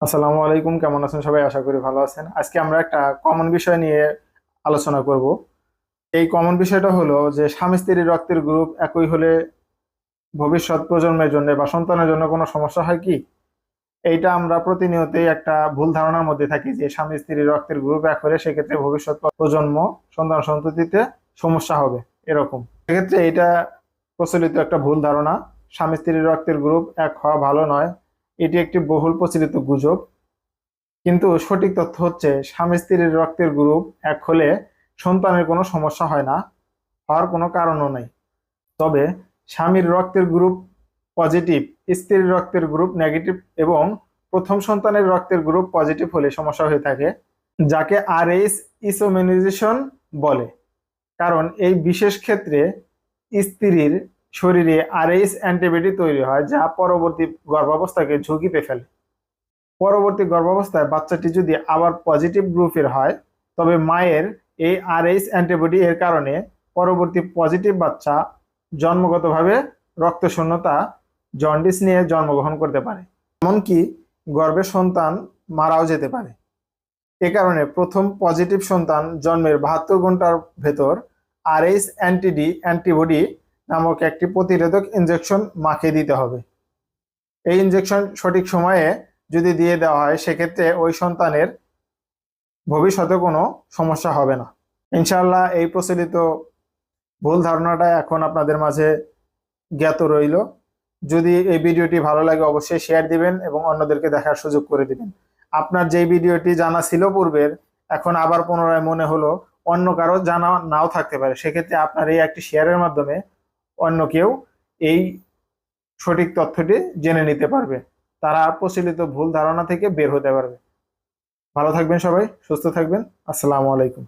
আসসালামু আলাইকুম, কেমন আছেন সবাই? আশা করি ভালো আছেন। আজকে আমরা একটা কমন বিষয় নিয়ে আলোচনা করব। এই কমন বিষয়টা হলো যে, স্বামী স্ত্রীর রক্তের গ্রুপ একই হলে ভবিষ্যৎ প্রজন্মের জন্য বা সন্তানের জন্য কোনো সমস্যা হয় কি? এইটা আমরা প্রতিনিয়তই একটা ভুল ধারণার মধ্যে থাকি যে, স্বামী স্ত্রীর রক্তের গ্রুপ এক হলে সেক্ষেত্রে ভবিষ্যৎ প্রজন্ম সন্তান সন্ততিতে সমস্যা হবে, এরকম। সেক্ষেত্রে এটা প্রচলিত একটা ভুল ধারণা। স্বামী স্ত্রীর রক্তের গ্রুপ এক হওয়া ভালো নয়। এটি একটি বহুল প্রচলিত গুজব। কিন্তু সঠিক তথ্য হচ্ছে, স্বামী স্ত্রীর রক্তের গ্রুপ এক হলে সন্তানের কোনো সমস্যা হয় না, হওয়ার কোনো কারণও নেই। তবে স্বামীর রক্তের গ্রুপ পজিটিভ, স্ত্রীর রক্তের গ্রুপ নেগেটিভ এবং প্রথম সন্তানের রক্তের গ্রুপ পজিটিভ হলে সমস্যা হয়ে থাকে, যাকে আর এইস ইসোমেনাইজেশন বলে। কারণ এই বিশেষ ক্ষেত্রে স্ত্রীর শরীরে আরএইচ অ্যান্টিবডি তৈরি হয়, যা পরবর্তী গর্ভাবস্থাকে ঝুঁকিতে ফেলে। পরবর্তী গর্ভাবস্থায় বাচ্চাটি যদি আবার পজিটিভ গ্রুপের হয়, তবে মায়ের এই আরএইচ অ্যান্টিবডি এর কারণে পরবর্তী পজিটিভ বাচ্চা জন্মগতভাবে রক্তশূন্যতা, জন্ডিস নিয়ে জন্মগ্রহণ করতে পারে, এমনকি গর্ভের সন্তান মারাও যেতে পারে। এ কারণে প্রথম পজিটিভ সন্তান জন্মের বাহাত্তর ঘণ্টার ভেতর আরএইচ অ্যান্টিডি অ্যান্টিবডি নামক একটি প্রতিরোধক ইনজেকশন মাকে দিতে হবে। এই ইনজেকশন সঠিক সময়ে যদি দিয়ে দেওয়া হয়, সেক্ষেত্রে ওই সন্তানের ভবিষ্যতে কোনো সমস্যা হবে না। ইনশাল্লাহ এই প্রচলিত ভুল ধারণাটা এখন আপনাদের মাঝে জ্ঞাত রইল। যদি এই ভিডিওটি ভালো লাগে, অবশ্যই শেয়ার দিবেন এবং অন্যদেরকে দেখার সুযোগ করে দিবেন। আপনার যেই ভিডিওটি জানা ছিল পূর্বের, এখন আবার পুনরায় মনে হলো অন্য কারও জানা নাও থাকতে পারে। সেক্ষেত্রে আপনার এই একটি শেয়ারের মাধ্যমে অন্য কেউ এই সঠিক তথ্যটি জেনে নিতে পারবে। তারা প্রচলিত ভুল ধারণা থেকে বের হতে পারবে। ভালো থাকবেন সবাই, সুস্থ থাকবেন। আসসালামু আলাইকুম।